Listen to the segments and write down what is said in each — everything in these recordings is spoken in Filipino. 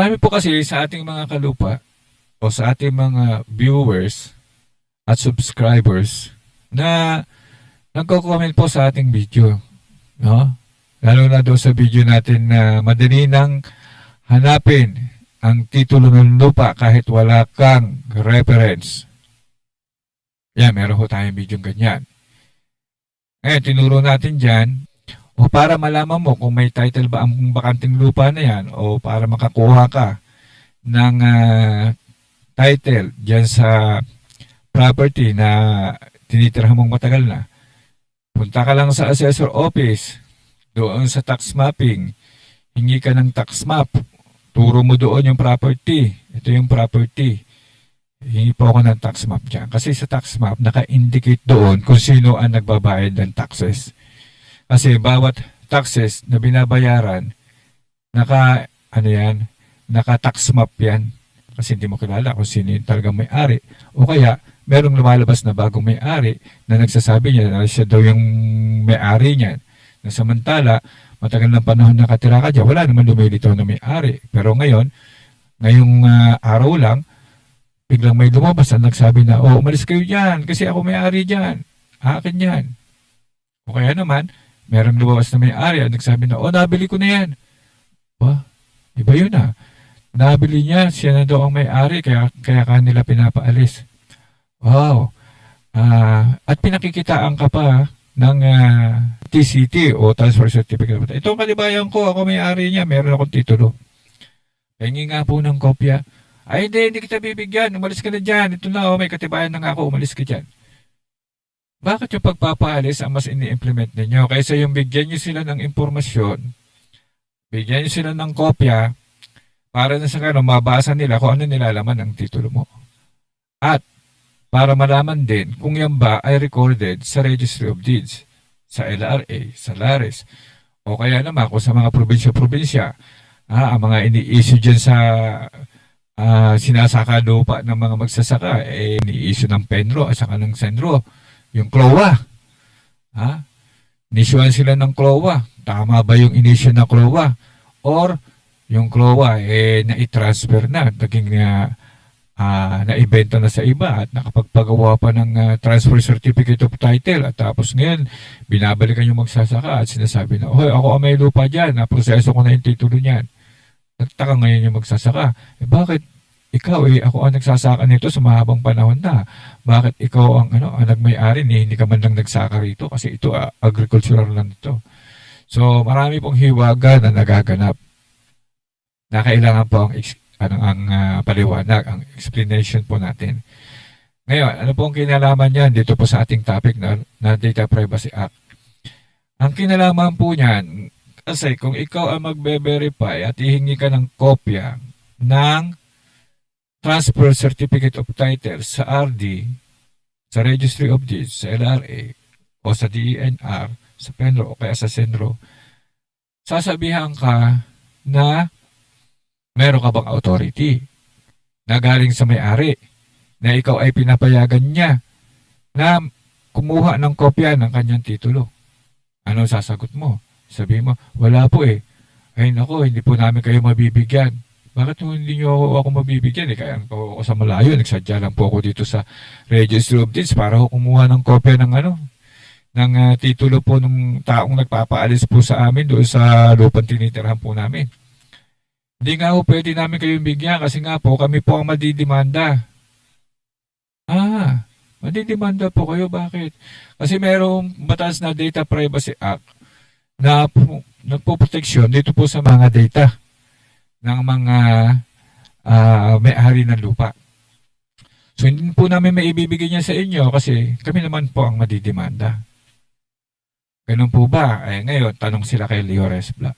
Marami po kasi sa ating mga kalupa o sa ating mga viewers at subscribers na nagko-comment po sa ating video. No? Lalo na doon sa video natin na madali nang hanapin ang titulo ng lupa kahit wala kang reference. Yan, meron ho tayong video ganyan. Ngayon, tinuro natin dyan o para malaman mo kung may title ba ang bakanting lupa na yan o para makakuha ka ng ah, title dyan sa property na tinitirhan mong matagal na. Punta ka lang sa assessor office, doon sa tax mapping, hingi ka ng tax map, turo mo doon yung property. Ito yung property. Hingi po ako ng tax map dyan. Kasi sa tax map, naka-indicate doon kung sino ang nagbabayad ng taxes. Kasi bawat taxes na binabayaran, naka, ano yan, naka-tax map yan. Kasi hindi mo kilala kung sino yung talagang may-ari. O kaya, merong lumalabas na bagong may-ari na nagsasabi niya na siya daw yung may-ari niyan. Na samantala, matagal ng panahon nakatira ka dyan, wala naman lumilitaw na may-ari. Pero ngayon, ngayong ah, araw lang, biglang may lumabas na nagsabi na, oh, umalis kayo dyan kasi ako may-ari dyan. Akin yan. O kaya naman, merong lumabas na may-ari at nagsabi na, oh, nabili ko na yan. Ba, iba yun ah. Nabili niya, siya na daw ang may-ari, kaya, kaya kanila pinapaalis. Wow. Ah, at pinakikitaan ka pa ng ah, TCT o Transfer Certificate. Ito kalibayan ko, ako may-ari niya, meron akong titulo. Pengi nga po ng kopya. Ay, hindi, hindi kita bibigyan. Umalis ka na dyan. Ito na, oh, may katibayan na nga ako. Umalis ka dyan. Bakit yung pagpapaalis ang mas ini-implement ninyo? Kaysa yung bigyan nyo sila ng impormasyon, bigyan nyo sila ng kopya, para na sa kano, mabasa nila kung ano nilalaman ng titulo mo. At, para malaman din kung yan ba ay recorded sa Registry of Deeds, sa LRA, sa LARES, o kaya naman kung sa mga probinsya-probinsya, ah, ang mga ini-issue dyan sa ah, sinasaka lupa ng mga magsasaka, eh, ini-issue ng PENRO at saka ng SENRO, yung CLOA. Ha? Inissuean sila ng CLOA. Tama ba yung inisyu na CLOA? Or yung CLOA, eh, na-transfer na, naging na, ah, naibenta na sa iba at nakapagpagawa pa ng ah, transfer certificate of title at tapos ngayon binabalikan yung magsasaka at sinasabi na, Hoy, ako ang may lupa dyan, naproseso ko na yung titulo niyan. Nagtaka ngayon yung magsasaka. Eh, bakit ikaw eh, ako ang nagsasaka nito sa mahabang panahon na. Bakit ikaw ang ano, ang nagmay-ari ni hindi ka man lang nagsaka rito kasi ito ah, agricultural land ito. So, marami pong hiwaga na nagaganap na kailangan po ang, ano, ang ah, paliwanag, ang explanation po natin. Ngayon, ano po ang kinalaman niyan dito po sa ating topic na, na Data Privacy Act? Ang kinalaman po niyan, kasi kung ikaw ang magbe-verify at hihingi ka ng kopya ng Transfer Certificate of Title sa RD, sa Registry of Deeds, sa LRA, o sa DENR, sa PENRO, o kaya sa SENRO, sasabihan ka na meron ka bang authority na galing sa may-ari na ikaw ay pinapayagan niya na kumuha ng kopya ng kanyang titulo. Ano sasagot mo? Sabi mo, wala po eh. Ay nako, hindi po namin kayo mabibigyan. Bakit hindi nyo ako, ako mabibigyan? Eh, kaya po ako sa malayo. Nagsadya lang po ako dito sa Registry of Deeds para ako kumuha ng kopya ng ano, ng ah, titulo po ng taong nagpapaalis po sa amin doon sa lupang tinitirhan po namin. Hindi nga po pwede namin kayong bigyan kasi nga po kami po ang madidimanda. Ah, madidimanda po kayo. Bakit? Kasi merong batas na Data Privacy Act na po- nagpo-proteksyon dito po sa mga data ng mga ah, may-ari ng lupa. So hindi po namin maibibigay niya sa inyo kasi kami naman po ang madidimanda. Ganun po ba? Eh, ngayon, tanong sila kay Leo Resbla.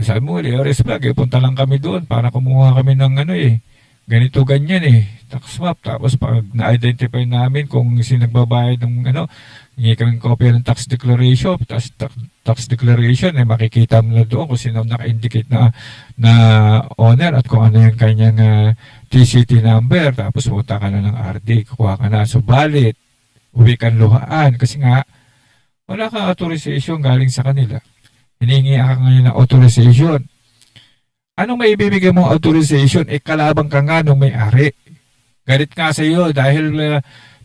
Sabi mo, Leo Resbla, eh, punta lang kami doon para kumuha kami ng ano eh, ganito ganyan eh, tax map. Tapos pag na-identify namin kung sino nagbabayad ng ano, hingi kami kopya ng tax declaration, tax, tax, declaration, eh, makikita mo na doon kung sino naka-indicate na, na owner at kung ano yung kanyang ah, TCT number. Tapos punta ka na ng RD, kukuha ka na. Subalit, uwi kang luhaan kasi nga, wala kang authorization galing sa kanila. Hiningi ka ngayon ng authorization. Anong may ibibigay mong authorization? Eh, kalabang ka nga nung may-ari. Galit nga sa iyo dahil uh,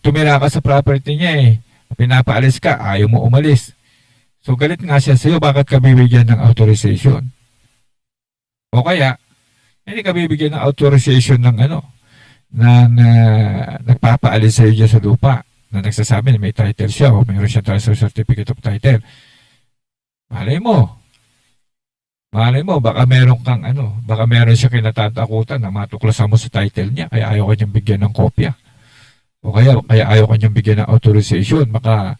tumira ka sa property niya eh. Pinapaalis ka, ayaw mo umalis. So, galit nga siya sa iyo, bakit ka bibigyan ng authorization? O kaya, hindi ka bibigyan ng authorization ng ano, ng uh, nagpapaalis sa iyo dyan sa lupa na nagsasabi na may title siya o mayroon siya transfer certificate of title. Malay mo. Malay mo, baka meron kang ano, baka meron siya kinatatakutan na matuklasan mo sa title niya kaya ayaw kanyang bigyan ng kopya. O kaya, kaya ayaw kanyang bigyan ng authorization, baka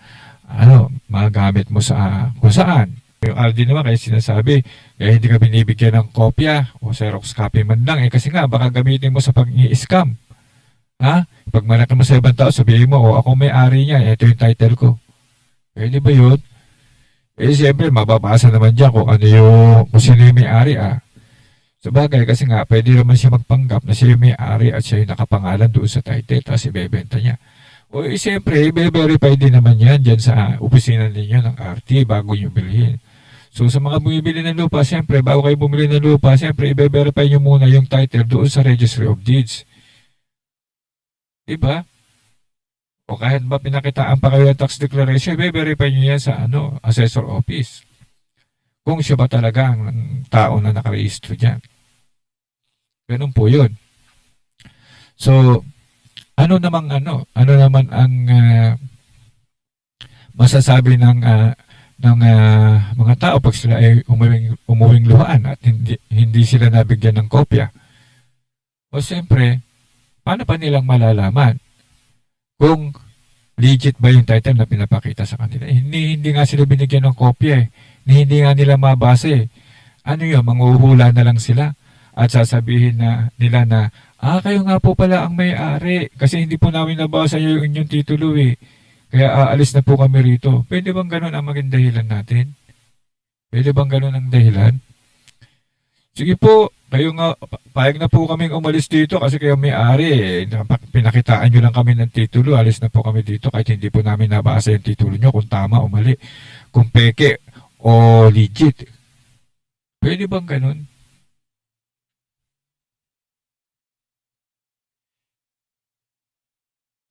ano, magamit mo sa kung saan. Yung RD naman kaya sinasabi, kaya hindi ka binibigyan ng kopya o Xerox copy man lang eh kasi nga baka gamitin mo sa pag-i-scam. Ha? Pag malaki mo sa ibang tao, sabihin mo, oh, ako may-ari niya, ito yung title ko. Pwede ba yun? Eh, siyempre, mababasa naman dyan kung ano yung, kung sino yung may-ari, ah. Sa bagay, kasi nga, pwede naman siya magpanggap na siya yung may-ari at siya yung nakapangalan doon sa title, tapos ibebenta niya. O, eh, siyempre, i-verify din naman yan dyan sa opisina ninyo ng RT bago nyo bilhin. So, sa mga bumibili ng lupa, siyempre, bago kayo bumili ng lupa, siyempre, i-verify nyo muna yung title doon sa Registry of Deeds. Diba? O kahit ba pinakitaan pa kayo ng tax declaration, i-verify nyo yan sa ano, assessor office. Kung siya ba talaga ang tao na nakarehistro dyan. Ganun po yun. So, ano namang ano, ano naman ang ah, masasabi ng ah, ng ah, mga tao pag sila ay umuwing, umuwing luhaan at hindi, hindi sila nabigyan ng kopya. O siyempre, paano pa nilang malalaman kung legit ba yung title na pinapakita sa kanila? Eh, hindi, hindi nga sila binigyan ng kopya eh. Hindi, nga nila mabasa eh. Ano yun, manguhula na lang sila at sasabihin na nila na ah, kayo nga po pala ang may-ari kasi hindi po namin nabasa yung inyong titulo eh. Kaya aalis na po kami rito. Pwede bang ganun ang maging dahilan natin? Pwede bang ganun ang dahilan? Sige po, kayo nga, pa- payag na po kaming umalis dito kasi kayo may-ari eh. Pinakitaan nyo lang kami ng titulo, alis na po kami dito kahit hindi po namin nabasa yung titulo nyo kung tama o mali. Kung peke o legit. Pwede bang ganun?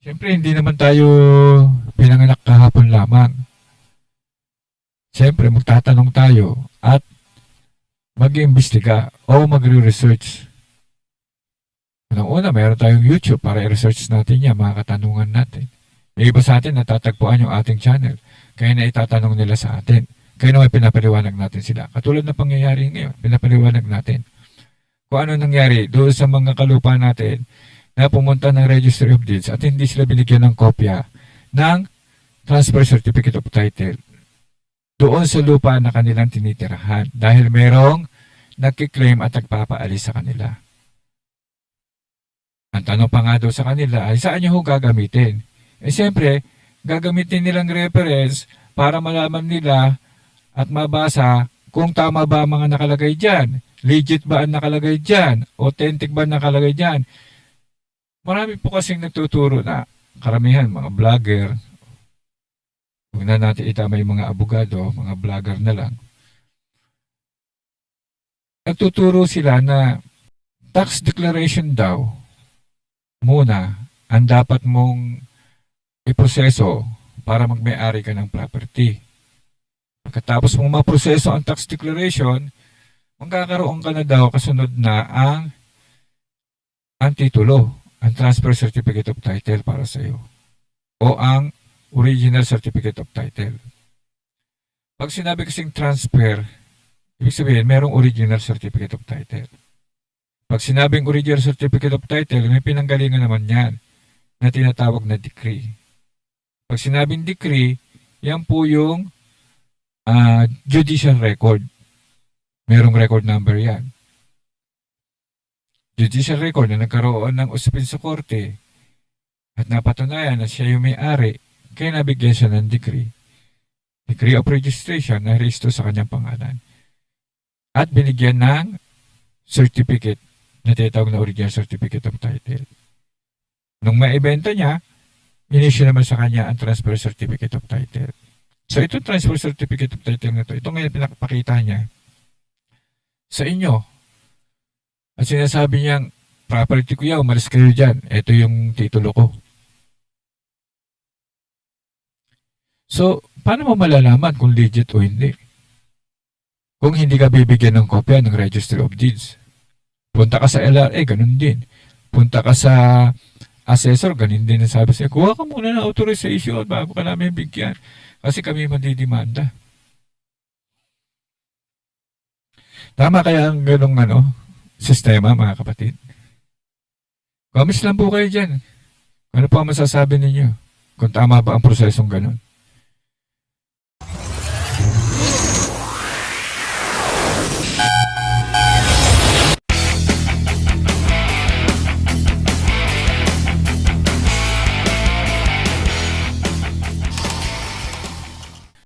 Siyempre, hindi naman tayo pinanganak kahapon lamang. Siyempre, magtatanong tayo at mag-iimbestiga o magre-research. Unang-una, mayroon tayong YouTube para i-research natin yan, mga katanungan natin. Yung iba sa atin, natatagpuan yung ating channel. Kaya na itatanong nila sa atin. Kaya naman pinapaliwanag natin sila. Katulad na pangyayari ngayon, pinapaliwanag natin. Kung ano nangyari doon sa mga kalupa natin na pumunta ng Registry of Deeds at hindi sila binigyan ng kopya ng Transfer Certificate of Title doon sa lupa na kanilang tinitirahan dahil merong nagkiklaim at nagpapaalis sa kanila. Ang tanong pa nga daw sa kanila ay saan nyo ho gagamitin? Eh siyempre, gagamitin nilang reference para malaman nila at mabasa kung tama ba ang mga nakalagay dyan. Legit ba ang nakalagay dyan? Authentic ba ang nakalagay dyan? Marami po kasing nagtuturo na karamihan, mga vlogger, huwag na natin itama yung mga abogado, mga vlogger na lang. Nagtuturo sila na tax declaration daw muna ang dapat mong iproseso para magmay-ari ka ng property. Pagkatapos mong maproseso ang tax declaration, magkakaroon ka na daw kasunod na ang ang titulo, ang transfer certificate of title para sa iyo o ang original certificate of title. Pag sinabi kasing transfer, ibig sabihin merong original certificate of title. Pag sinabing original certificate of title, may pinanggalingan naman yan na tinatawag na decree. Pag sinabing decree, yan po yung ah, judicial record. Merong record number yan. Judicial record na nagkaroon ng usapin sa korte at napatunayan na siya yung may-ari, kaya nabigyan siya ng decree. Decree of registration na rehisto sa kanyang pangalan. At binigyan ng certificate na tinatawag na original certificate of title. Nung maibenta niya, inisyu naman sa kanya ang transfer certificate of title. So ito transfer certificate of title na ito, ito ngayon pinapakita niya sa inyo At sinasabi niyang, property ko yan, umalis kayo dyan. Ito yung titulo ko. So, paano mo malalaman kung legit o hindi? Kung hindi ka bibigyan ng kopya ng Registry of Deeds. Punta ka sa LRA, ganun din. Punta ka sa assessor, ganun din ang sabi sa'yo. Kuha ka muna ng authorization bago ka namin bigyan. Kasi kami mandidimanda. Tama kaya ang ganong ano, sistema, mga kapatid? Comments lang po kayo dyan. Ano po ang masasabi ninyo? Kung tama ba ang prosesong ganun?